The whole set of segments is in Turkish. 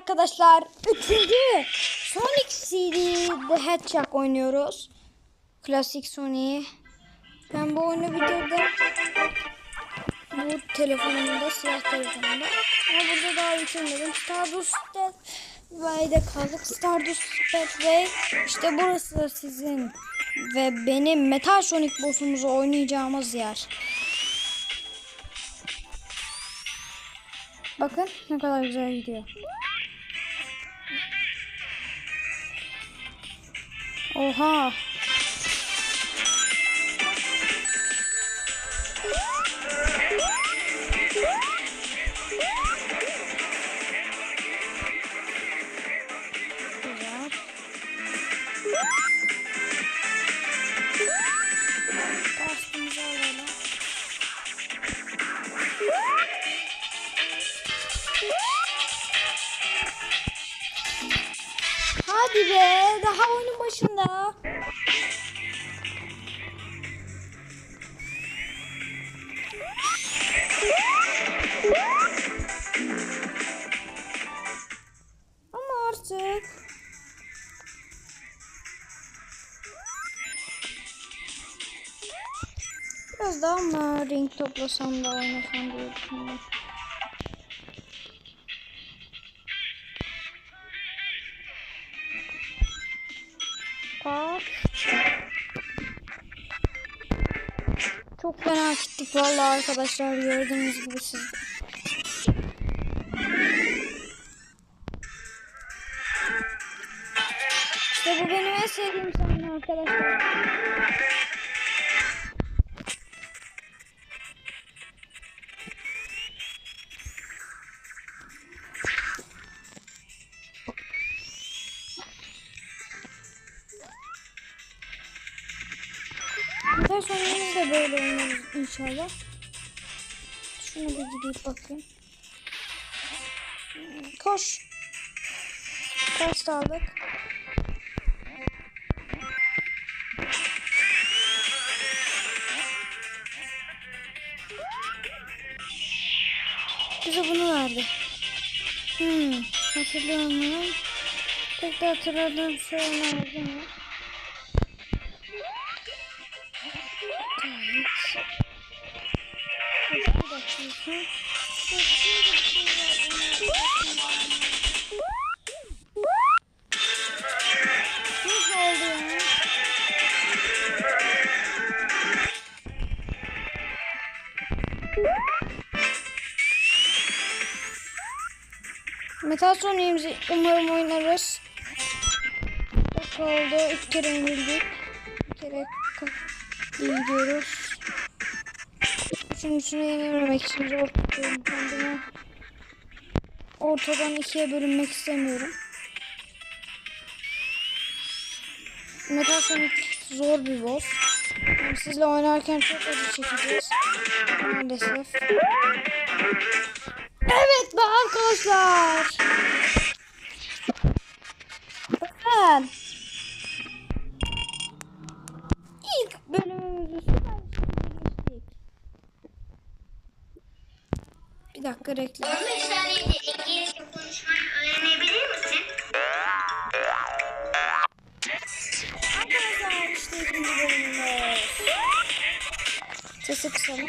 arkadaşlar. Üçüncü Sonic CD'de Hedgehog oynuyoruz. Klasik Sonic. Ben bu oyunu bitirdim. Bu telefonumda, siyah telefonumda. Ama burada daha bitirmedim. Stardust Vay'de kaldık. Stardust Way. İşte burası sizin ve benim Metal Sonic boss'umuzu oynayacağımız yer. Bakın ne kadar güzel gidiyor. Oha. Toplasam da oynasam diye düşünüyorum. Çok fena gittik vallahi arkadaşlar gördüğünüz gibi siz. İşte bu benim en sevdiğim sahne arkadaşlar. İnşallah. Şuna bir gidip bakayım. Koş. Kaç aldık? Bize bunu verdi. Hmm, hatırlıyorum. Tek de hatırladığım şey nerede mi? Metal Sonic'imizi umarım oynarız. Çok oldu. İlk kere yenildik. Bir kere iyi gidiyoruz. Üçüncüsünü yenememek için zor tutuyorum kendimi. Ortadan ikiye bölünmek istemiyorum. Metal Sonic zor bir boss. Yani sizle oynarken çok acı çekeceğiz. Maalesef. Arkadaşlar. Bakın. İlk bölümümüzü süper geçtik. Bir dakika reklam. 15 saniyede İngilizce konuşmayı öğrenebilir misin? Arkadaşlar işte ikinci bölümümüz. Sesi kısalım.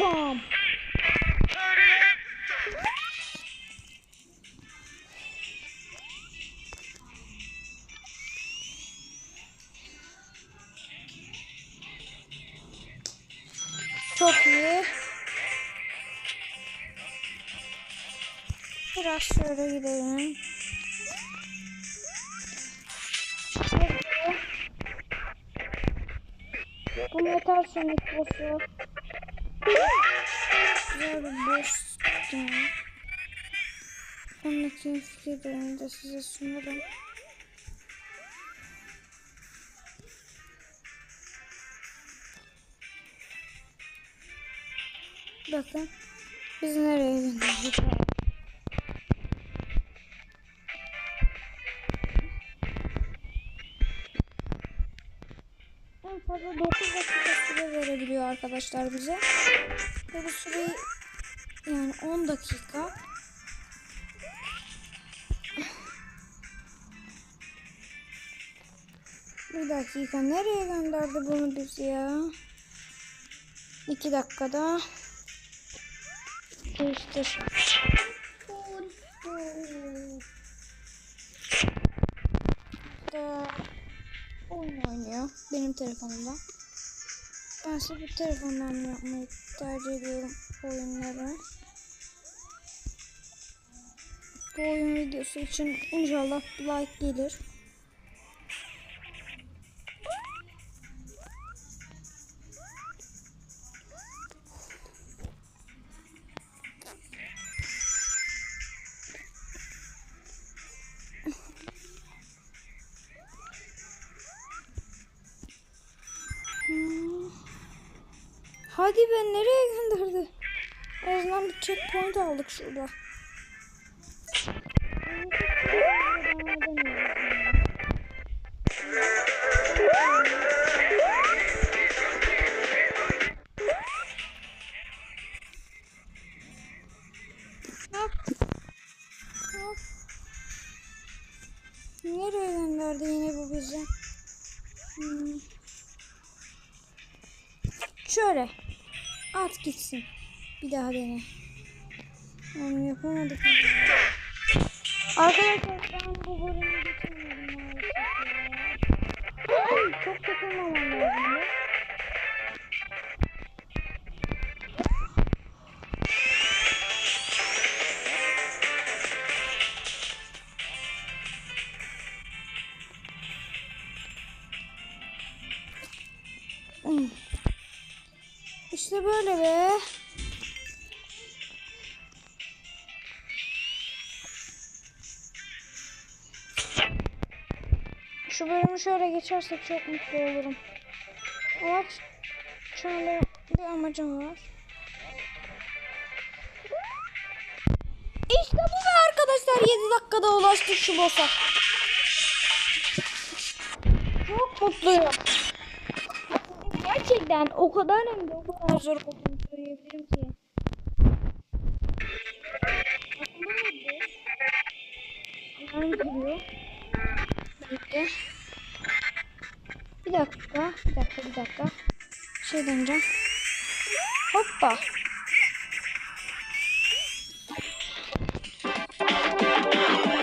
Bam. Çok iyi. Biraz şöyle gidelim. Bu metal sonic boss'u. Bir boss. Yani. Sonraki fikirlerimi de size sunarım. Bakın. Biz nereye gönderdik? En fazla 9 dakika süre verebiliyor arkadaşlar bize. Ve bu süreyi yani 10 dakika. Bir dakika nereye gönderdi bunu biz ya? 2 dakikada. Değiştir. İşte oyun oynuyor benim telefonumda. Ben size bu telefondan yapmayı tercih ediyorum oyunları. Bu oyun videosu için inşallah like gelir. Hmm. Hadi be nereye gönderdi? En azından bir checkpoint aldık şurada. Nereye gönderdi yine bu bizi? Hmm. Şöyle. At gitsin. Bir daha dene. Yani yapamadık. Arkadaşlar ben bu bölümü bitirmedim maalesef Çok takılmamam lazım. Hmm. İşte böyle be. Bölümü şöyle geçersek çok mutlu olurum. Şu anda bir amacım var. İşte bu be arkadaşlar 7 dakikada ulaştık şu boss'a. Çok mutluyum. Gerçekten o kadar hem o kadar zor olduğunu söyleyebilirim ki. Aklıma geldi. Alarm geliyor. Bekle. Bir dakika, bir dakika, bir dakika. Şey deneyeceğim. Hoppa.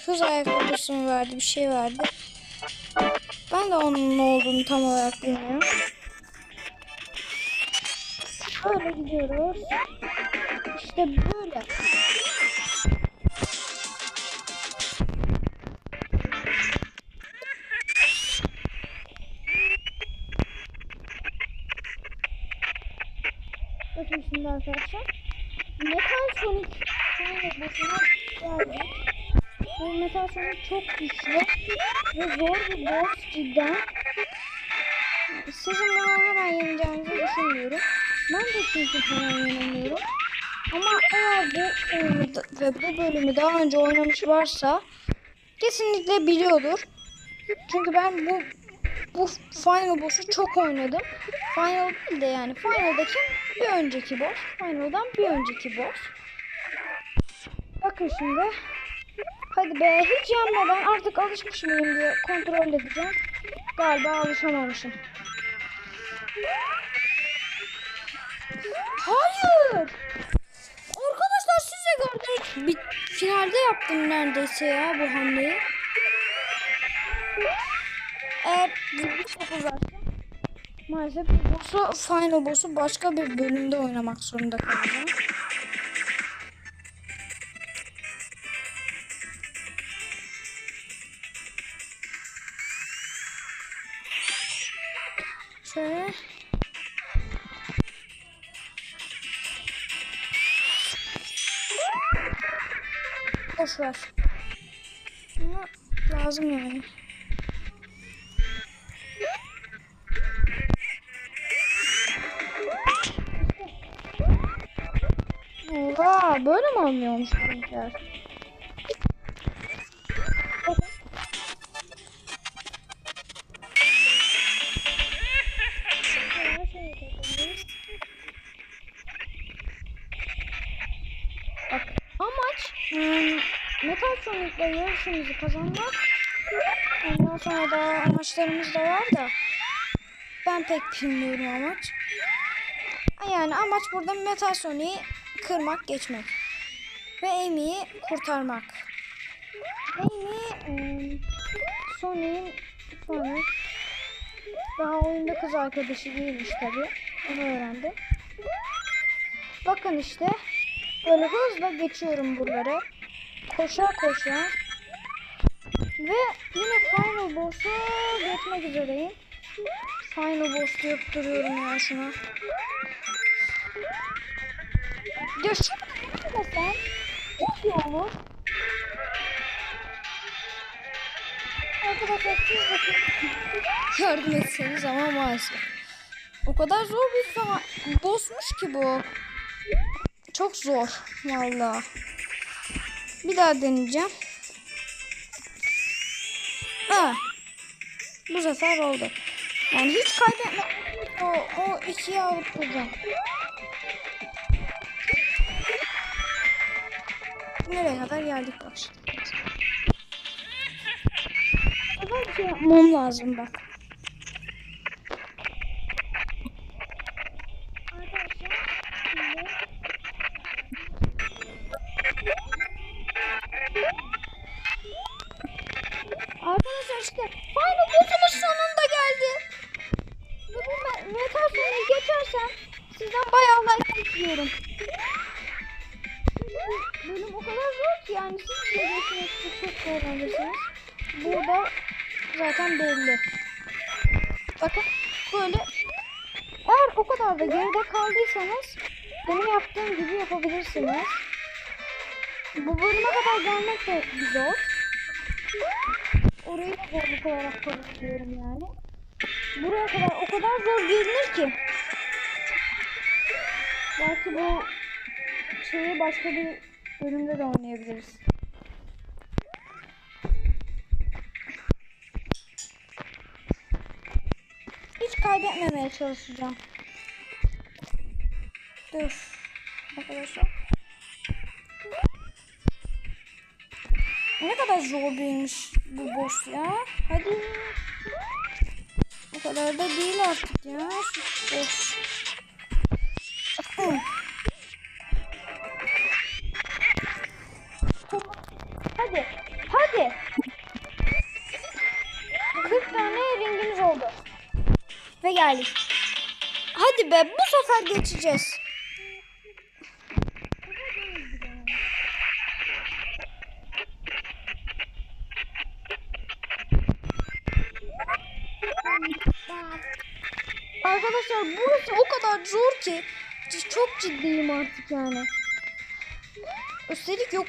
Kız ayakkabısı mı verdi, bir şey verdi. Ben de onun ne olduğunu tam olarak bilmiyorum. Böyle gidiyoruz. İşte böyle. Şimdi arkadaşlar. Metal Sonic sonra boşuna geldi. Bu Metal Sonic çok güçlü ve zor bir boss cidden. Sizin bunu hemen yeneceğinizi düşünmüyorum. Ben de çünkü hemen yenemiyorum. Ama eğer bu oyunu ve bu bölümü daha önce oynamış varsa kesinlikle biliyordur. Çünkü ben bu bu Final Boss'u çok oynadım. Final değil de yani Final'daki bir önceki boss. Final'dan bir önceki boss. Bakın şimdi. Hadi be hiç yanmadan artık alışmış mıyım diye kontrol edeceğim. Galiba alışamamışım. Hayır. Arkadaşlar size gördük. Bir finalde yaptım neredeyse ya bu hamleyi. Eğer bilgi çok uzarsa maalesef boss'u, final boss'u başka bir bölümde oynamak zorunda kalacağım. Şöyle. Boş ver. Ama lazım yani. Mi olmuyormuş renkler? Bak hmm, Metal Sonic'le yarışımızı kazanmak. Ondan sonra da amaçlarımız da var da ben pek bilmiyorum amaç. Yani amaç burada Metal Sonic'i kırmak, geçmek. Ve Amy'yi kurtarmak. Amy ım, Sonic'in Sonic daha oyunda kız arkadaşı değilmiş tabi. Onu öğrendim. Bakın işte böyle hızla geçiyorum buraları. Koşa koşa. Ve yine Final Boss'a geçmek üzereyim. Final Boss deyip duruyorum ya şuna. Ya şunu sen çok iyi olur. Arkadaşlar siz bakın. Yardım etseniz ama maalesef. O kadar zor bir zaman bossmuş ki bu. Çok zor valla. Bir daha deneyeceğim. Ha. Bu sefer oldu. Yani hiç kaybetme. O, o ikiye alıp duracağım. Nereye kadar geldik bak şimdi. Şey yapmam lazım bak. Yapabilirsiniz. Bu bölüme kadar gelmek de zor. Orayı da zorluk olarak konuşuyorum yani. Buraya kadar o kadar zor gelinir ki. Belki bu şeyi başka bir bölümde de oynayabiliriz. Hiç kaybetmemeye çalışacağım. Dur. Arkadaşlar. Ne kadar zor birmiş bu boss ya. Hadi. O kadar da değil artık ya. Boss. Hadi. Hadi. 40 tane ringimiz oldu. Ve geldik. Hadi be bu sefer geçeceğiz.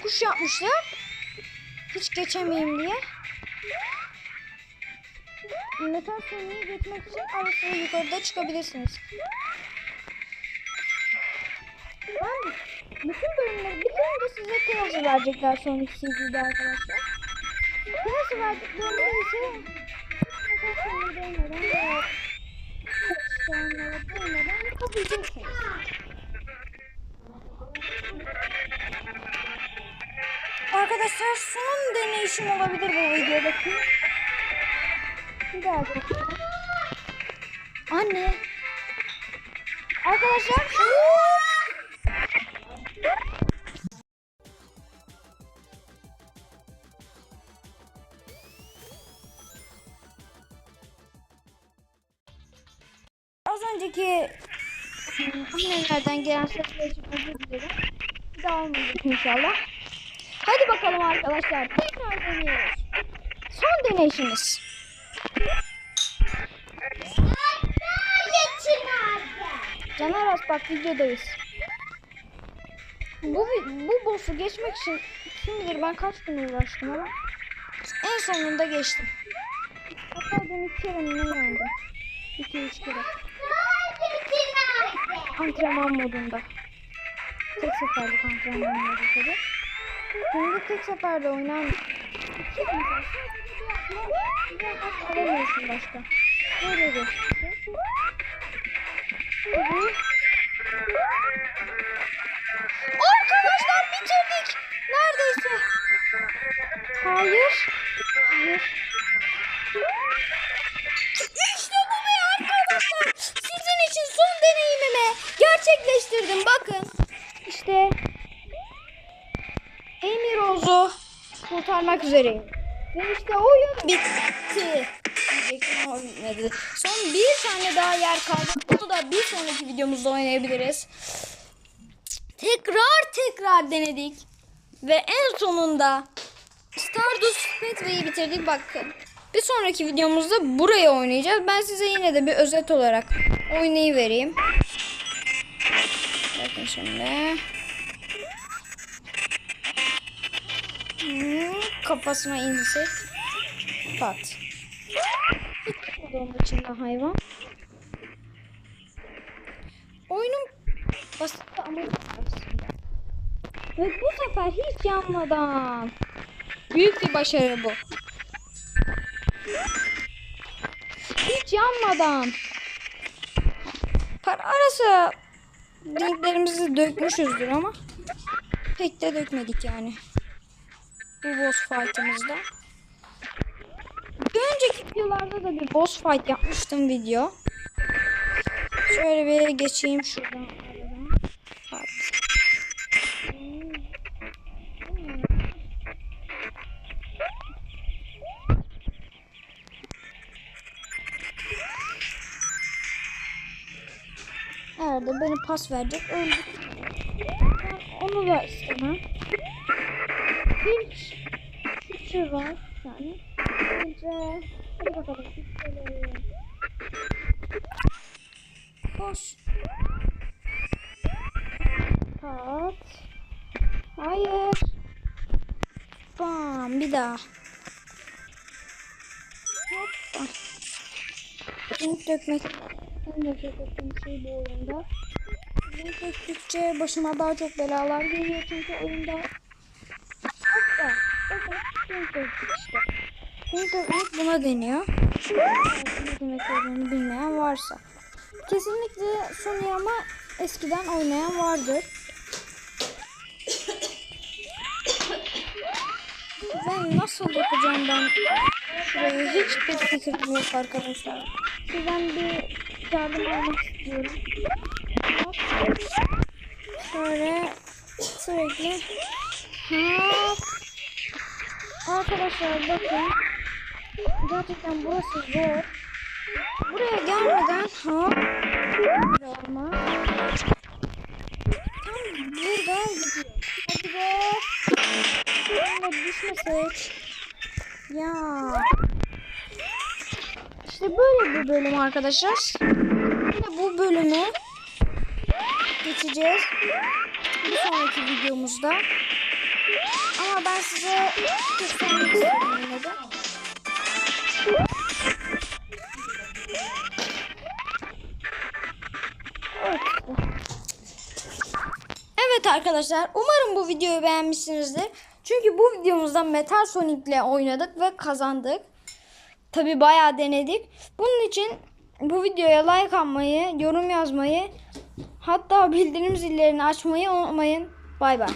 Yokuş yapmışlar. Hiç geçemeyeyim diye. Metal Sonic'i geçmek için arasına yukarıda çıkabilirsiniz. Ben bütün bölümleri bitirince size kıyası verecekler Sonic CD'de arkadaşlar. Kıyası verdiklerinde ise Metal Sonic'i değmeden veya Kıçlarına değmeden yapabileceksiniz. Arkadaşlar son deneyişim olabilir bu videodaki. Bir daha bakayım. Anne. Arkadaşlar. Az önceki annelerden gelen sesler için özür dilerim. Bir daha olmayacak inşallah. Bakalım arkadaşlar. Tekrar deniyoruz. Son deneyişimiz. Caner As bak videodayız. Bu, bu boss'u geçmek için kim bilir ben kaç gün uğraştım ama en sonunda geçtim. Hatta ben iki kere mi yendim? İki üç kere. Antrenman modunda. tek seferlik antrenmanları tabii. Şimdi tek seferde hak alamıyorsun başka. Böyle. Tabii. Arkadaşlar bitirdik. Neredeyse. Hayır. Hayır. İşte bu be arkadaşlar. Sizin için son deneyimimi gerçekleştirdim. Bakın. İşte Rose'u kurtarmak üzereyim. Ve işte oyun bitti. Bitmedi. Son bir tane daha yer kaldı. Bunu da bir sonraki videomuzda oynayabiliriz. Tekrar tekrar denedik. Ve en sonunda Stardust Speedway'i bitirdik. Bakın. Bir sonraki videomuzda buraya oynayacağız. Ben size yine de bir özet olarak oynayı vereyim. Bakın şimdi. Kafasına insek. Pat. Onun içinde hayvan. Oyunun basit ama aslında. Ve bu sefer hiç yanmadan. Büyük bir başarı bu. Hiç yanmadan. Para arası renklerimizi dökmüşüzdür ama pek de dökmedik yani. Bu boss fight'ımızda. Önceki videolarda da bir boss fight yapmıştım video. Şöyle bir geçeyim şuradan aradan. Pat. Eğer de beni pas verecek öldük. Onu da istemem. Hiç fikri var yani. Bence hadi bakalım. Koş. Pat. Hayır. Bam bir daha. Hoppa. Renk dökmek en nefret ettiğim şey bu oyunda. Renk döktükçe başıma daha çok belalar geliyor çünkü oyunda. Döktük işte. Renk dökmek buna deniyor. Ne demek olduğunu bilmeyen varsa. Kesinlikle Sony ama eskiden oynayan vardır. Ben nasıl yapacağım ben şurayı hiçbir fikrim yok arkadaşlar. Sizden bir yardım almak istiyorum. Şöyle sürekli hop. Arkadaşlar bakın. Gerçekten burası zor. Buraya gelmeden. Böyle olmaz. Tam burada gidiyor. Hadi be. Burada düşmesek. Ya. İşte böyle bir bölüm arkadaşlar. Şimdi bu bölümü geçeceğiz. Bir sonraki videomuzda. Ama ben size göstermek istedim yine de. Evet. Arkadaşlar umarım bu videoyu beğenmişsinizdir. Çünkü bu videomuzda Metal Sonic ile oynadık ve kazandık. Tabi bayağı denedik. Bunun için bu videoya like atmayı, yorum yazmayı hatta bildirim zillerini açmayı unutmayın. Bay bay.